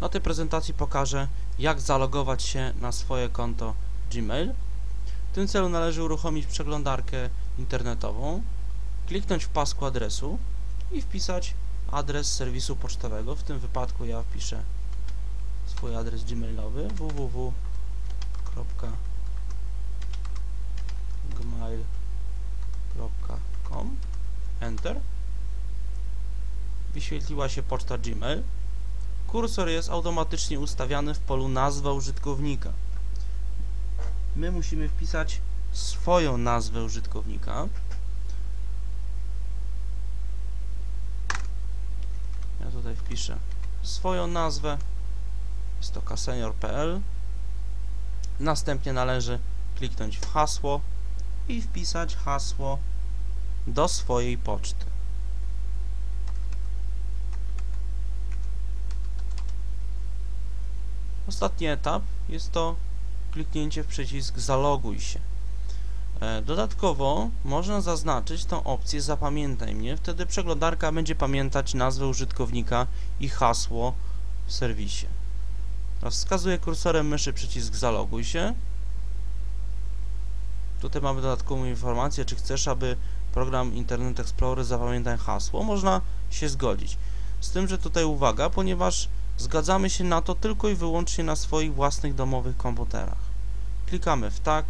Na tej prezentacji pokażę, jak zalogować się na swoje konto Gmail. W tym celu należy uruchomić przeglądarkę internetową, kliknąć w pasku adresu i wpisać adres serwisu pocztowego. W tym wypadku ja wpiszę swój adres gmailowy www.gmail.com Enter wyświetliła się poczta Gmail kursor jest automatycznie ustawiany w polu nazwa użytkownika. My musimy wpisać swoją nazwę użytkownika. Ja tutaj wpiszę swoją nazwę. Jest to kasenior.pl następnie należy kliknąć w hasło i wpisać hasło do swojej poczty Ostatni etap jest to kliknięcie w przycisk zaloguj się. E, Dodatkowo można zaznaczyć tą opcję zapamiętaj mnie, wtedy przeglądarka będzie pamiętać nazwę użytkownika i hasło w serwisie. Wskazuję kursorem myszy przycisk zaloguj się. Tutaj mamy dodatkową informację, czy chcesz, aby program Internet Explorer zapamiętał hasło. Można się zgodzić. Z tym, że tutaj uwaga, ponieważ Zgadzamy się na to tylko i wyłącznie na swoich własnych domowych komputerach. Klikamy w tak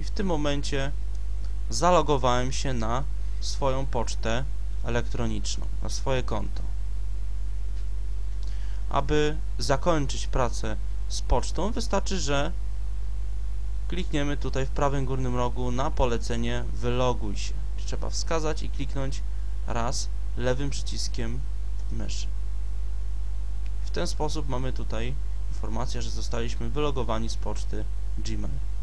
i w tym momencie zalogowałem się na swoją pocztę elektroniczną, na swoje konto. Aby zakończyć pracę z pocztą wystarczy, że klikniemy tutaj w prawym górnym rogu na polecenie wyloguj się. Trzeba wskazać i kliknąć raz lewym przyciskiem myszy. W ten sposób mamy tutaj informację, że zostaliśmy wylogowani z poczty Gmail.